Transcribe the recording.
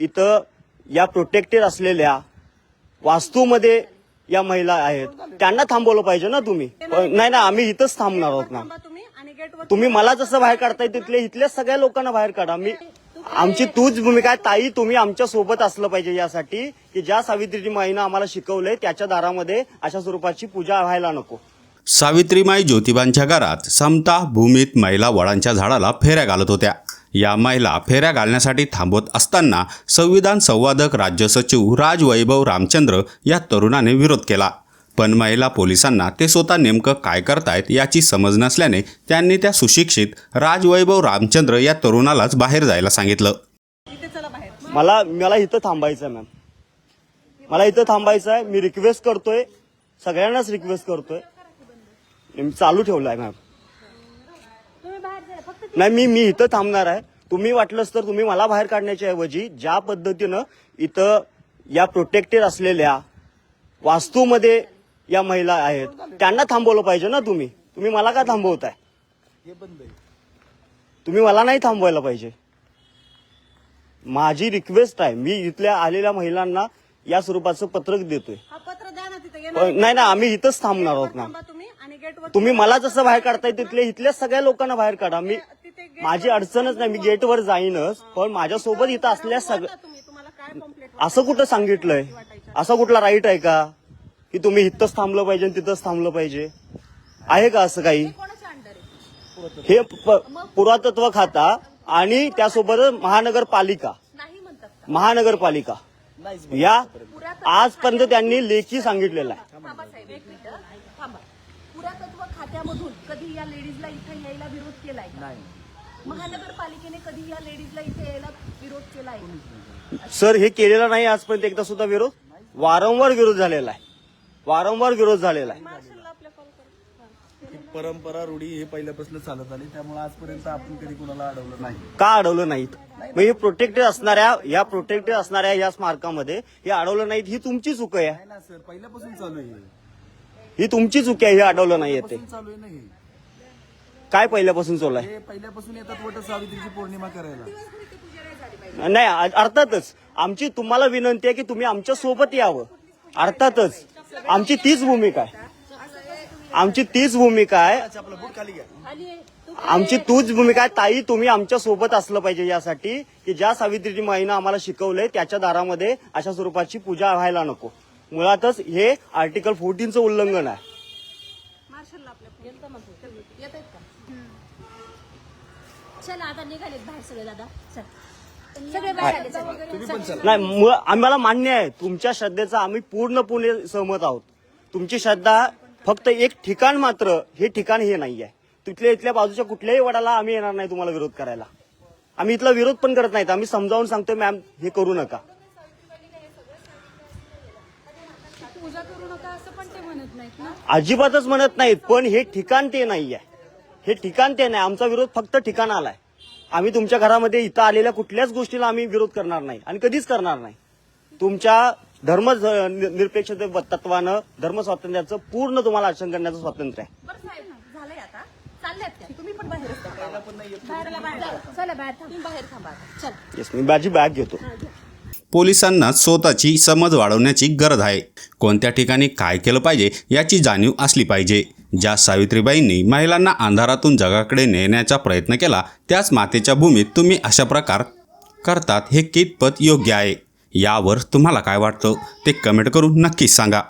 इथं या प्रोटेक्टेड असलेल्या वास्तूमध्ये या महिला आहेत. त्यांना थांबवलं पाहिजे ना तुम्ही? पण नाही ना आम्ही इथंच थांबणार आहोत ना. तुम्ही मला जसं बाहेर काढताय तिथले इथल्या सगळ्या लोकांना बाहेर काढा. मी आमची तूच भूमिका आहे. ताई तुम्ही आमच्यासोबत असलं पाहिजे यासाठी की ज्या सावित्रीची माईनं आम्हाला शिकवलंय त्याच्या दारामध्ये अशा स्वरूपाची पूजा व्हायला नको. सावित्रीमाई ज्योतिबांच्या घरात समता भूमीत महिला वडांच्या झाडाला फेऱ्या घालत होत्या. या महिला फेऱ्या घालण्यासाठी थांबवत असताना संविधान संवादक राज्य सचिव राजवैभव रामचंद्र या तरुणाने विरोध केला. पण महिला पोलिसांना ते स्वतः नेमकं काय करतायत याची समज नसल्याने त्यांनी त्या सुशिक्षित राजवैभव रामचंद्र या तरुणालाच बाहेर जायला सांगितलं. इथे चला बाहेर. मला मला इथं थांबायचं आहे मॅम मला इथं थांबायचं आहे मी रिक्वेस्ट करतोय. सगळ्यांनाच रिक्वेस्ट करतोय. मी चालू ठेवलाय मॅम तुम्ही बाहेर जा फक्त नाही मी मी इथं थांबणार आहे. तुम्ही वाटलंच तर तुम्ही मला बाहेर काढण्याच्या ऐवजी ज्या पद्धतीनं इथं या प्रोटेक्टेड असलेल्या वास्तूमध्ये या महिला आहेत त्यांना थांबवलं पाहिजे ना तुम्ही. तुम्ही मला का थांबवताय? तुम्ही मला नाही थांबवायला पाहिजे. माझी रिक्वेस्ट आहे मी इथल्या आलेल्या महिलांना या स्वरूपाचं पत्रक देतोय. नाही ना आम्ही इथंच थांबणार आहोत ना. तुम्ही मला जसं बाहेर काढताय तिथले इथल्या सगळ्या लोकांना बाहेर काढा. मी माझी अडचणच नाही. मी गेटवर जाईनच पण माझ्यासोबत इथं असल्या सगळ्या तुम्ही. तुम्हाला काय कॉम्प्लेट असं कुठं सांगितलंय? असा कुठला राईट आहे का? की तुम्ही इथंच थांबलं पाहिजे आणि तिथंच थांबलं पाहिजे? आहे का असं काही? हे प- पुरातत्व खाता आणि त्यासोबत महानगरपालिका. नाही म्हणतात का? महानगरपालिका. या आजपर्यंत त्यांनी लेखी सांगितलेलं आहे थांबा साहेब एक मिनिट थांबा खात्यामधून कधी या लेडीजला इथे यायला विरोध केलाय का? महानगरपालिकेने कधी या लेडीजला इथे यायला विरोध केलाय का? सर हे केलेलं नाही आजपर्यंत एकदा सुद्धा विरोध? वारंवार विरोध झालेला आहे. वारंवार विरोध झालेला आहे. मार्शलला आपल्या कॉल करा ही परंपरा रूढी हे पहिल्यापासून चालत आली त्यामुळे आजपर्यंत आपण कधी कुणाला अडवलं नाही. का अडवलं नाहीत? मग हे प्रोटेक्टेड असणाऱ्या या प्रोटेक्टेड असणाऱ्या या स्मारकामध्ये हे अडवलं नाहीत ही तुमची चूक आहे. नाही ना सर पहिल्यापासून चालू आहे हे. ही तुमची चूक आहे हे अडवलं नाहीये ते पहिल्यापासून चालू आहे ना हे. काय पहिल्यापासून चालू आहे? पहिल्यापासून येतात वट सावित्रीची पौर्णिमा करायला. नाही अ- अर्थातच आमची तुम्हाला विनंती आहे की तुम्ही आमच्यासोबत यावं. अर्थातच आमची तीच भूमिका आहे. आमची तीच भूमिका आहे. आपला खाली घ्या. आमची तूच भूमिका आहे. ताई तुम्ही आमच्यासोबत असलं पाहिजे यासाठी की ज्या सावित्रीची माईनं आम्हाला शिकवलंय त्याच्या दारामध्ये अशा स्वरूपाची पूजा व्हायला नको. मुळातच हे आर्टिकल फोर्टीनचं उल्लंघन आहे. मार्शलला आपल्या गेलता म्हणतो येत आहेत का? चला आता निघालेत बाहेर सगळे दादा. चल. सगळे बाहेर आले चल. नाही मुळ- आम्हाला मान्य आहे तुमच्या श्रद्धेचा आम्ही पूर्णपणे सहमत आहोत. तुमची श्रद्धा फक्त एक ठिकाण मात्र हे ठिकाण हे नाही आहे तिथल्या इथल्या बाजूच्या कुठल्याही वडाला आम्ही येणार नाही तुम्हाला विरोध करायला. आम्ही इथला विरोध पण करत नाहीत. आम्ही समजावून सांगतोय मॅम हे करू नका. पूजा करू नका असं पण ते म्हणत नाहीत ना. अजिबातच म्हणत नाहीत पण हे ठिकाण ते नाही आहे हे ठिकाण ते नाही आमचा विरोध फक्त ठिकाणाला आहे. आम्ही तुमच्या घरामध्ये इथं आलेल्या कुठल्याच गोष्टीला आम्ही विरोध करणार नाही आणि कधीच करणार नाही. तुमच्या धर्म निरपेक्ष तत्वानं धर्म स्वातंत्र्याचं पूर्ण तुम्हाला आचरण करण्याचं स्वातंत्र्य आहे. बरं साहेब झालंय आता. चालल्यात त्या. तुम्ही पण बाहेर बाहेरला बाहेर चला बाहेर थांब. तुम्ही बाहेर थांबा आता. चल. येस मी माझी बॅग घेतो. पोलिसांना स्वतःची समज वाढवण्याची गरज आहे. कोणत्या ठिकाणी काय केलं पाहिजे याची जाणीव असली पाहिजे. ज्या सावित्रीबाईंनी महिलांना अंधारातून जगाकडे नेण्याचा प्रयत्न केला त्याच मातेच्या भूमीत तुम्ही अशा प्रकार करतात हे कितपत योग्य आहे? यावर तुम्हाला काय वाटतं? ते कमेंट करून नक्कीच सांगा.